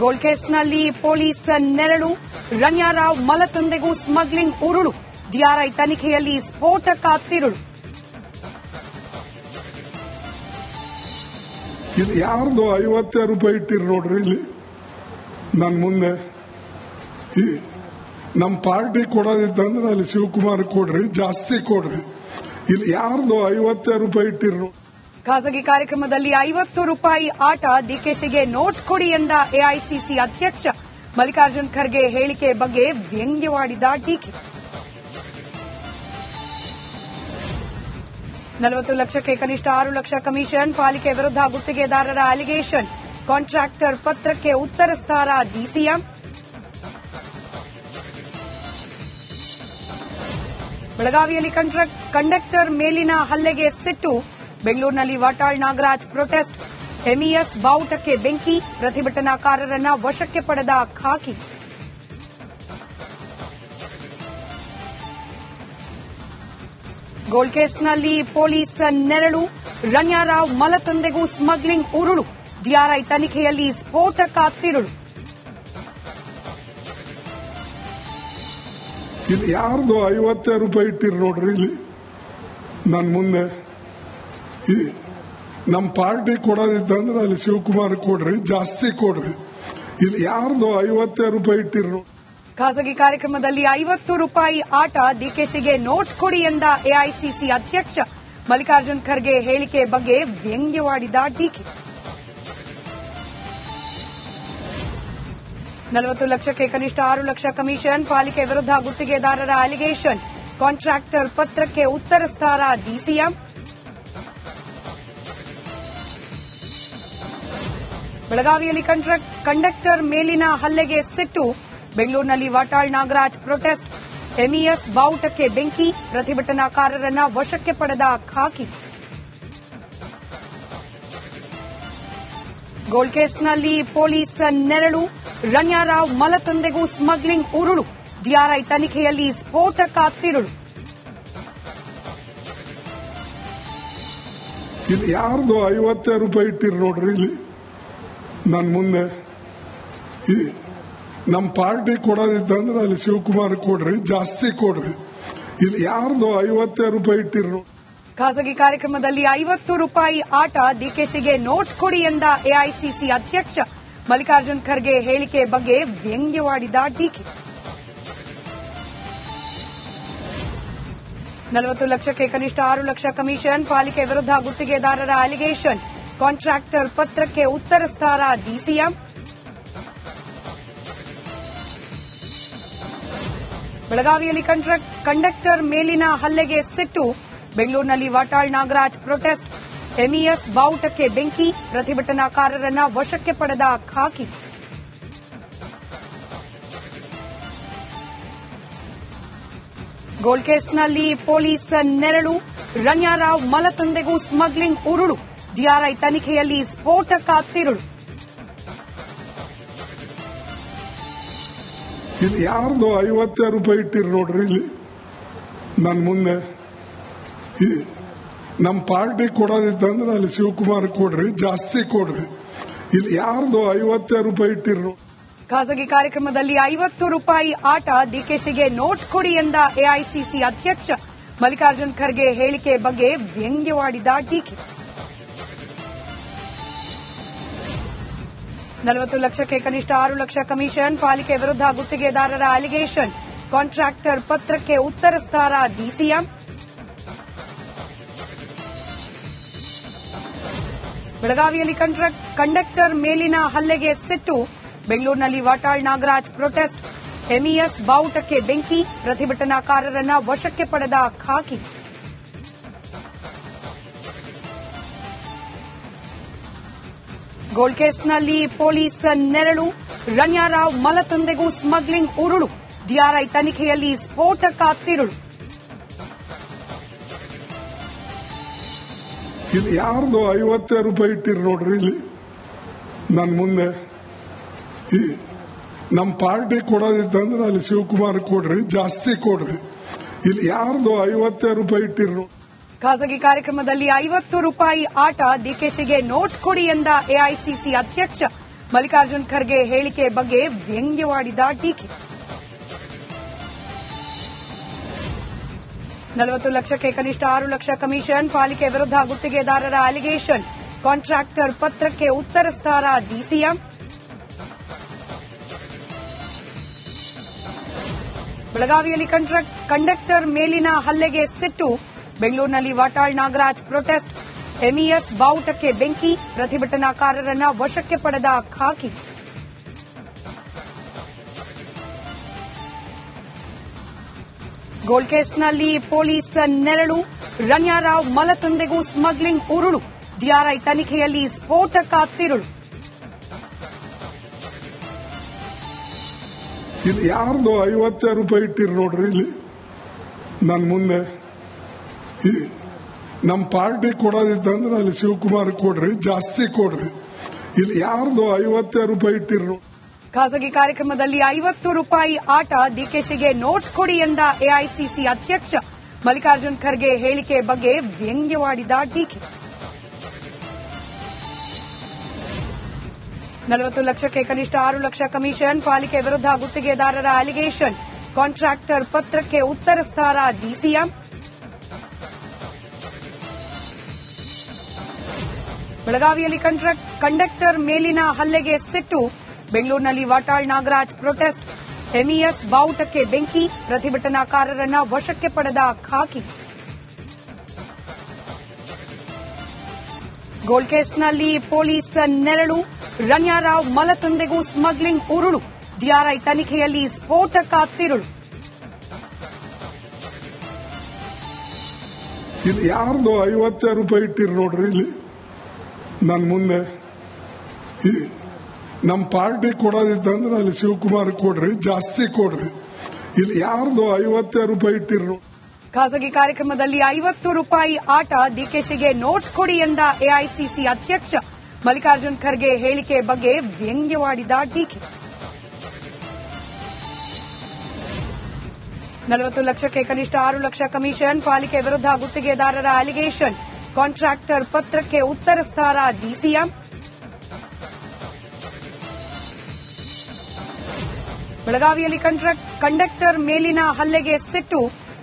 Gold ಕೇಸ್ನಲ್ಲಿ police ನೆರಳು. ರಣ್ಯಾರಾವ್ ಮಲತಂದೆಗೂ smuggling ಉರುಳು. DRI ತನಿಖೆಯಲ್ಲಿ ಸ್ಫೋಟಕ ತಿರುಳು. ಇದು ಯಾರ್ದು ಐವತ್ತೇ ರೂಪಾಯಿ ಇಟ್ಟಿರಿ ನೋಡ್ರಿ ಇಲ್ಲಿ. ನನ್ನ ಮುಂದೆ. ನಮ್ಮ ಪಾರ್ಟಿ ಕೊಡೋದಿತ್ತಂದ್ರೆ ಅಲ್ಲಿ ಶಿವಕುಮಾರ್ ಕೊಡ್ರಿ, ಜಾಸ್ತಿ ಕೊಡ್ರಿ. ಇಲ್ಲಿ ಯಾರ್ದು ಐವತ್ತೇ ರೂಪಾಯಿ ಇಟ್ಟಿರಿ ಖಾಸಗಿ ಕಾರ್ಯಕ್ರಮದಲ್ಲಿ ಐವತ್ತು ರೂಪಾಯಿ ಆಟ ಡಿಕೆಶಿಗೆ ನೋಟ್ ಕೊಡಿ ಎಂದ ಎಐಸಿಸಿ ಅಧ್ಯಕ್ಷ ಮಲ್ಲಿಕಾರ್ಜುನ್ ಖರ್ಗೆ ಹೇಳಿಕೆ ಬಗ್ಗೆ ವ್ಯಂಗ್ಯವಾಡಿದ ಡಿಕೆ ನಲವತ್ತು ಲಕ್ಷಕ್ಕೆ ಕನಿಷ್ಠ ಆರು ಲಕ್ಷ ಕಮಿಷನ್, ಪಾಲಿಕೆ ವಿರುದ್ಧ ಗುತ್ತಿಗೆದಾರರ ಅಲಿಗೇಷನ್, ಕಾಂಟ್ರಾಕ್ಟರ್ ಪತ್ರಕ್ಕೆ ಉತ್ತರಿಸ್ತಾರ ಡಿಸಿಎಂ. ಬೆಳಗಾವಿಯಲ್ಲಿ ಕಂಡಕ್ಟರ್ ಮೇಲಿನ ಹಲ್ಲೆಗೆ ಸಿಟ್ಟು ಬೆಂಗಳೂರಿನಲ್ಲಿ ವಾಟಾಳ್ ನಾಗರಾಜ್ ಪ್ರೊಟೆಸ್ಟ್ ಎಂಇಎಸ್ ಬಾವುಟಕ್ಕೆ ಬೆಂಕಿ, ಪ್ರತಿಭಟನಾಕಾರರನ್ನ ವಶಕ್ಕೆ ಪಡೆದ ಖಾಕಿ. ಗೋಲ್ಡ್ ಕೇಸ್ನಲ್ಲಿ ಪೊಲೀಸ್ ನೆರಳು ರಣ್ಯಾರಾವ್ ಮಲತಂದೆಗೂ ಸ್ಮಗ್ಲಿಂಗ್ ಉರುಳು. ಡಿಆರ್ಐ ತನಿಖೆಯಲ್ಲಿ ಸ್ಫೋಟಕ ತಿರುಳು. ಯಾರ್ದು ಐವತ್ತೇ ರೂಪಾಯಿ ಇಟ್ಟಿರು ನೋಡ್ರಿ ಇಲ್ಲಿ? ನನ್ನ ಮುಂದೆ. ನಮ್ಮ ಪಾರ್ಟಿ ಕೊಡೋದಿತ್ತಂದ್ರೆ ಅಲ್ಲಿ ಶಿವಕುಮಾರ್ ಕೊಡ್ರಿ, ಜಾಸ್ತಿ ಕೊಡ್ರಿ. ಇಲ್ಲಿ ಯಾರ್ದು ಐವತ್ತಾರು ರೂಪಾಯಿ ಇಟ್ಟಿರು ಖಾಸಗಿ ಕಾರ್ಯಕ್ರಮದಲ್ಲಿ ಐವತ್ತು ರೂಪಾಯಿ ಆಟ ಡಿಕೆಶಿಗೆ ನೋಟ್ ಕೊಡಿ ಎಂದ ಎಐಸಿಸಿ ಅಧ್ಯಕ್ಷ. ಮಲ್ಲಿಕಾರ್ಜುನ್ ಖರ್ಗೆ ಹೇಳಿಕೆ ಬಗ್ಗೆ ವ್ಯಂಗ್ಯವಾಡಿದ ಡಿಕೆ. ನಲವತ್ತು ಲಕ್ಷಕ್ಕೆ ಕನಿಷ್ಠ ಆರು ಲಕ್ಷ ಕಮಿಷನ್, ಪಾಲಿಕೆ ವಿರುದ್ಧ ಗುತ್ತಿಗೆದಾರರ ಅಲಿಗೇಷನ್. ಕಾಂಟ್ರಾಕ್ಟರ್ ಪತ್ರಕ್ಕೆ ಉತ್ತರಿಸ್ತಾರ ಡಿಸಿಎಂ. ಬೆಳಗಾವಿಯಲ್ಲಿ ಕಂಡಕ್ಟರ್ ಮೇಲಿನ ಹಲ್ಲೆಗೆ ಸಿಟ್ಟು. ಬೆಂಗಳೂರಿನಲ್ಲಿ ವಾಟಾಳ್ ನಾಗರಾಜ್ ಪ್ರೊಟೆಸ್ಟ್. ಎಂಇಎಸ್ ಬಾವುಟಕ್ಕೆ ಬೆಂಕಿ. ಪ್ರತಿಭಟನಾಕಾರರನ್ನ ವಶಕ್ಕೆ ಪಡೆದ ಖಾಕಿ. ಗೋಲ್ಡ್ ಕೇಸ್ನಲ್ಲಿ ಪೊಲೀಸ್ ನೆರಳು. ರಣ್ಯಾರಾವ್ ಮಲತಂದೆಗೂ ಸ್ಮಗ್ಲಿಂಗ್ ಉರುಳು. ಡಿಆರ್ಐ ತನಿಖೆಯಲ್ಲಿ ಸ್ಫೋಟಕ ತಿರುಳು. ಯಾರ್ದು ಐವತ್ತು ರೂಪಾಯಿ ಇಟ್ಟಿರಿ ನೋಡ್ರಿ ಇಲ್ಲಿ? ನನ್ನ ಮುಂದೆ ನಮ್ಮ ಪಾರ್ಟಿ ಕೊಡೋದಿತ್ತಂದ್ರೆ ಅಲ್ಲಿ ಶಿವಕುಮಾರ್ ಕೊಡ್ರಿ, ಜಾಸ್ತಿ ಕೊಡ್ರಿ. ಇಲ್ಲಿ ಯಾರ್ದು ಐವತ್ತಾರು ರೂಪಾಯಿ ಇಟ್ಟಿರೋ ಖಾಸಗಿ ಕಾರ್ಯಕ್ರಮದಲ್ಲಿ ಐವತ್ತು ರೂಪಾಯಿ ಆಟ ಡಿಕೆಶಿಗೆ ನೋಟ್ ಕೊಡಿ ಎಂದ ಎಐಸಿಸಿ ಅಧ್ಯಕ್ಷ ಮಲ್ಲಿಕಾರ್ಜುನ್ ಖರ್ಗೆ ಹೇಳಿಕೆ ಬಗ್ಗೆ ವ್ಯಂಗ್ಯವಾಡಿದ ಡಿಕೆ. ನಲವತ್ತು ಲಕ್ಷಕ್ಕೆ ಕನಿಷ್ಠ ಆರು ಲಕ್ಷ ಕಮಿಷನ್, ಪಾಲಿಕೆ ವಿರುದ್ಧ ಗುತ್ತಿಗೆದಾರರ ಅಲಿಗೇಷನ್. ಕಾಂಟ್ರಾಕ್ಟರ್ ಪತ್ರಕ್ಕೆ ಉತ್ತರಿಸ್ತಾರ ಡಿಸಿಎಂ. ಬೆಳಗಾವಿಯಲ್ಲಿ ಕಂಡಕ್ಟರ್ ಮೇಲಿನ ಹಲ್ಲೆಗೆ ಸಿಟ್ಟು. ಬೆಂಗಳೂರಿನಲ್ಲಿ ವಾಟಾಳ್ ನಾಗರಾಜ್ ಪ್ರೊಟೆಸ್ಟ್. ಎಂಇಎಸ್ ಬಾವುಟಕ್ಕೆ ಬೆಂಕಿ. ಪ್ರತಿಭಟನಾಕಾರರನ್ನ ವಶಕ್ಕೆ ಪಡೆದ ಖಾಕಿ. ಗೋಲ್ಡ್ ಕೇಸ್ನಲ್ಲಿ ಪೊಲೀಸ್ ನೆರಳು. ರಣ್ಯಾರಾವ್ ಮಲತಂದೆಗೂ ಸ್ಮಗ್ಲಿಂಗ್ ಉರುಳು. ಡಿಆರ್ಐ ತನಿಖೆಯಲ್ಲಿ ಸ್ಫೋಟಕ ತಿರುಳು. ಇದು ಯಾರ್ದು ಐವತ್ತಾರು ರೂಪಾಯಿ ಇಟ್ಟಿರಿ ನೋಡ್ರಿ ಇಲ್ಲಿ? ನನ್ನ ಮುಂದೆ. ನಮ್ ನಮ್ಮ ಪಾರ್ಟಿ ಕೊಡೋದಿತ್ತಂದ್ರೆ ಅಲ್ಲಿ ಶಿವಕುಮಾರ್ ಕೊಡ್ರಿ ಜಾಸ್ತಿ ಕೊಡ್ರಿ. ಇಲ್ಲಿ ಯಾರ್ದು ಐವತ್ತಾರು ರೂಪಾಯಿ ಇಟ್ಟಿರು ಖಾಸಗಿ ಕಾರ್ಯಕ್ರಮದಲ್ಲಿ ಐವತ್ತು ರೂಪಾಯಿ ಆಟ ಡಿಕೆಶಿಗೆ ನೋಟ್ ಕೊಡಿ ಎಂದ ಎಐಸಿಸಿ ಅಧ್ಯಕ್ಷ. ಮಲ್ಲಿಕಾರ್ಜುನ್ ಖರ್ಗೆ ಹೇಳಿಕೆ ಬಗ್ಗೆ ವ್ಯಂಗ್ಯವಾಡಿದ ಡಿಕೆ ನಲವತ್ತು ಲಕ್ಷಕ್ಕೆ ಕನಿಷ್ಠ ಆರು ಲಕ್ಷ ಕಮಿಷನ್, ಪಾಲಿಕೆ ವಿರುದ್ಧ ಗುತ್ತಿಗೆದಾರರ ಅಲಿಗೇಷನ್, ಕಾಂಟ್ರಾಕ್ಟರ್ ಪತ್ರಕ್ಕೆ ಉತ್ತರಿಸ್ತಾರ ಡಿಸಿಎಂ ಬೆಳಗಾವಿಯಲ್ಲಿ ಕಂಡಕ್ಟರ್ ಮೇಲಿನ ಹಲ್ಲೆಗೆ ಸಿಟ್ಟು, ಬೆಂಗಳೂರಿನಲ್ಲಿ ವಾಟಾಳ್ ನಾಗರಾಜ್ ಪ್ರೊಟೆಸ್ಟ್ ಎಂಇಎಸ್ ಬಾವುಟಕ್ಕೆ ಬೆಂಕಿ, ಪ್ರತಿಭಟನಾಕಾರರನ್ನ ವಶಕ್ಕೆ ಪಡೆದ ಖಾಕಿ. ಗೋಲ್ಡ್ ಕೇಸ್ನಲ್ಲಿ ಪೊಲೀಸ್ ನೆರಳು. ರಣ್ಯಾರಾವ್ ಮಲತಂದೆಗೂ ಸ್ಮಗ್ಲಿಂಗ್ ಉರುಳು. ಡಿಆರ್ಐ ತನಿಖೆಯಲ್ಲಿ ಸ್ಫೋಟಕ ತಿರುಳು. ಇಲ್ಲಿ ಯಾರ್ದು ಐವತ್ತೇ ರೂಪಾಯಿ ಇಟ್ಟಿರಿ ನೋಡ್ರಿ ಇಲ್ಲಿ. ನನ್ನ ಮುಂದೆ. ನಮ್ಮ ಪಾರ್ಟಿ ಕೊಡೋದಿತ್ತಂದ್ರೆ ಅಲ್ಲಿ ಶಿವಕುಮಾರ್ ಕೊಡ್ರಿ, ಜಾಸ್ತಿ ಕೊಡ್ರಿ. ಇಲ್ಲಿ ಯಾರ್ದು ಐವತ್ತೇ ರೂಪಾಯಿ ಇಟ್ಟಿರಿ ಖಾಸಗಿ ಕಾರ್ಯಕ್ರಮದಲ್ಲಿ ಐವತ್ತು ರೂಪಾಯಿ ಆಟ ಡಿಕೆಶಿಗೆ ನೋಟ್ ಕೊಡಿ ಎಂದ ಎಐಸಿಸಿ ಅಧ್ಯಕ್ಷ ಮಲ್ಲಿಕಾರ್ಜುನ್ ಖರ್ಗೆ ಹೇಳಿಕೆ ಬಗ್ಗೆ ವ್ಯಂಗ್ಯವಾಡಿದ ಟೀಕೆ. ನಲವತ್ತು ಲಕ್ಷಕ್ಕೆ ಕನಿಷ್ಠ ಆರು ಲಕ್ಷ ಕಮಿಷನ್, ಪಾಲಿಕೆ ವಿರುದ್ಧ ಗುತ್ತಿಗೆದಾರರ ಅಲಿಗೇಷನ್, ಕಾಂಟ್ರಾಕ್ಟರ್ ಪತ್ರಕ್ಕೆ ಉತ್ತರಿಸ್ತಾರ ಡಿಸಿಎಂ. ಬೆಳಗಾವಿಯಲ್ಲಿ ಕಂಡಕ್ಟರ್ ಮೇಲಿನ ಹಲ್ಲೆಗೆ ಸಿಟ್ಟು ಬೆಂಗಳೂರಿನಲ್ಲಿ ವಾಟಾಳ್ ನಾಗರಾಜ್ ಪ್ರೊಟೆಸ್ಟ್. ಎಂಇಎಸ್ ಬಾವುಟಕ್ಕೆ ಬೆಂಕಿ, ಪ್ರತಿಭಟನಾಕಾರರನ್ನ ವಶಕ್ಕೆ ಪಡೆದ ಖಾಕಿ. ಗೋಲ್ಡ್ ಕೇಸ್ನಲ್ಲಿ ಪೊಲೀಸ್ ನೆರಳು ರಣ್ಯಾರಾವ್ ಮಲತಂದೆಗೂ ಸ್ಮಗ್ಲಿಂಗ್ ಉರುಳು ಡಿಆರ್ಐ ತನಿಖೆಯಲ್ಲಿ ಸ್ಫೋಟಕ ತಿರುಳು. ಯಾರ್ದು ಐವತ್ತೆ ರೂಪಾಯಿ ಇಟ್ಟಿರು ನೋಡ್ರಿ ಇಲ್ಲಿ? ನನ್ನ ಮುಂದೆ. ನಮ್ಮ ಪಾರ್ಟಿ ಕೊಡೋದಿತ್ತಂದ್ರೆ ಅಲ್ಲಿ ಶಿವಕುಮಾರ್ ಕೊಡ್ರಿ, ಜಾಸ್ತಿ ಕೊಡ್ರಿ. ಇಲ್ಲಿ ಯಾರ್ದು ಐವತ್ತೇ ರೂಪಾಯಿ ಇಟ್ಟಿರು ಖಾಸಗಿ ಕಾರ್ಯಕ್ರಮದಲ್ಲಿ ಐವತ್ತು ರೂಪಾಯಿ ಆಟ ಡಿಕೆಶಿಗೆ ನೋಟ್ ಕೊಡಿ ಎಂದ ಎಐಸಿಸಿ ಅಧ್ಯಕ್ಷ. ಮಲ್ಲಿಕಾರ್ಜುನ್ ಖರ್ಗೆ ಹೇಳಿಕೆ ಬಗ್ಗೆ ವ್ಯಂಗ್ಯವಾಡಿದ ಡಿಕೆ. ನಲವತ್ತು ಲಕ್ಷಕ್ಕೆ ಕನಿಷ್ಠ ಆರು ಲಕ್ಷ ಕಮಿಷನ್, ಪಾಲಿಕೆ ವಿರುದ್ಧ ಗುತ್ತಿಗೆದಾರರ ಅಲಿಗೇಷನ್. ಕಾಂಟ್ರಾಕ್ಟರ್ ಪತ್ರಕ್ಕೆ ಉತ್ತರಿಸ್ತಾರ ಡಿಸಿಎಂ. ಬೆಳಗಾವಿಯಲ್ಲಿ ಕಂಡಕ್ಟರ್ ಮೇಲಿನ ಹಲ್ಲೆಗೆ ಸಿಟ್ಟು. ಬೆಂಗಳೂರಿನಲ್ಲಿ ವಾಟಾಳ್ ನಾಗರಾಜ್ ಪ್ರೊಟೆಸ್ಟ್. ಎಂಇಎಸ್ ಬಾವುಟಕ್ಕೆ ಬೆಂಕಿ, ಪ್ರತಿಭಟನಾಕಾರರನ್ನ ವಶಕ್ಕೆ ಪಡೆದ ಖಾಕಿ. ಗೋಲ್ಡ್ ಕೇಸ್ನಲ್ಲಿ ಪೊಲೀಸ್ ನೆರಳು. ರಣ್ಯಾರಾವ್ ಮಲತಂದೆಗೂ ಸ್ಮಗ್ಲಿಂಗ್ ಉರುಳು. ಡಿಆರ್ಐ ತನಿಖೆಯಲ್ಲಿ ಸ್ಫೋಟಕ ತಿರುಳು. ಯಾರ್ದು ಐವತ್ತೇ ರೂಪಾಯಿ ಇಟ್ಟಿರು ನೋಡ್ರಿ ಇಲ್ಲಿ? ನನ್ನ ಮುಂದೆ ನಮ್ಮ ಪಾರ್ಟಿ ಕೊಡೋದಿತ್ತಂದ್ರೆ ಅಲ್ಲಿ ಶಿವಕುಮಾರ್ ಕೊಡ್ರಿ, ಜಾಸ್ತಿ ಕೊಡ್ರಿ. ಇಲ್ಲಿ ಯಾರ್ದು ಐವತ್ತೇ ರೂಪಾಯಿ ಇಟ್ಟಿರು ಖಾಸಗಿ ಕಾರ್ಯಕ್ರಮದಲ್ಲಿ ಐವತ್ತು ರೂಪಾಯಿ ಆಟ ಡಿಕೆಶಿಗೆ ನೋಟ್ ಕೊಡಿ ಎಂದ ಎಐಸಿಸಿ ಅಧ್ಯಕ್ಷ ಮಲ್ಲಿಕಾರ್ಜುನ್ ಖರ್ಗೆ ಹೇಳಿಕೆ ಬಗ್ಗೆ ವ್ಯಂಗ್ಯವಾಡಿದ ಟೀಕೆ. ನಲವತ್ತು ಲಕ್ಷಕ್ಕೆ ಕನಿಷ್ಠ ಆರು ಲಕ್ಷ ಕಮಿಷನ್, ಪಾಲಿಕೆ ವಿರುದ್ಧ ಗುತ್ತಿಗೆದಾರರ ಅಲಿಗೇಷನ್. ಕಾಂಟ್ರಾಕ್ಟರ್ ಪತ್ರಕ್ಕೆ ಉತ್ತರಿಸ್ತಾರ ಡಿಸಿಎಂ. ಬೆಳಗಾವಿಯಲ್ಲಿ ಕಂಡಕ್ಟರ್ ಮೇಲಿನ ಹಲ್ಲೆಗೆ ಸಿಟ್ಟು.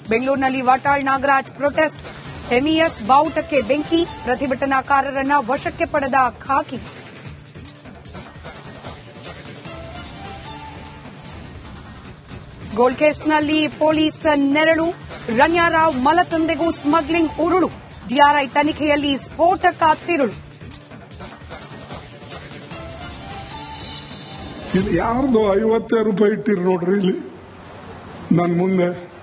ಬೆಂಗಳೂರಿನಲ್ಲಿ ವಾಟಾಳ್ ನಾಗರಾಜ್ ಪ್ರೊಟೆಸ್ಟ್. ಎಂಇಎಸ್ ಬಾವುಟಕ್ಕೆ ಬೆಂಕಿ. ಪ್ರತಿಭಟನಾಕಾರರನ್ನ ವಶಕ್ಕೆ ಪಡೆದ ಖಾಕಿ. ಗೋಲ್ಡ್ ಕೇಸ್ನಲ್ಲಿ ಪೊಲೀಸ್ ನೆರಳು. ರಣ್ಯಾರಾವ್ ಮಲತಂದೆಗೂ ಸ್ಮಗ್ಲಿಂಗ್ ಉರುಳು. ಡಿಆರ್ಐ ತನಿಖೆಯಲ್ಲಿ ಸ್ಫೋಟಕ ತಿರುಳು. ಯಾರ್ದು ಐವತ್ತೇ ರೂಪಾಯಿ ಇಟ್ಟಿರಿ ನೋಡ್ರಿ ಇಲ್ಲಿ? ನನ್ನ ಮುಂದೆ.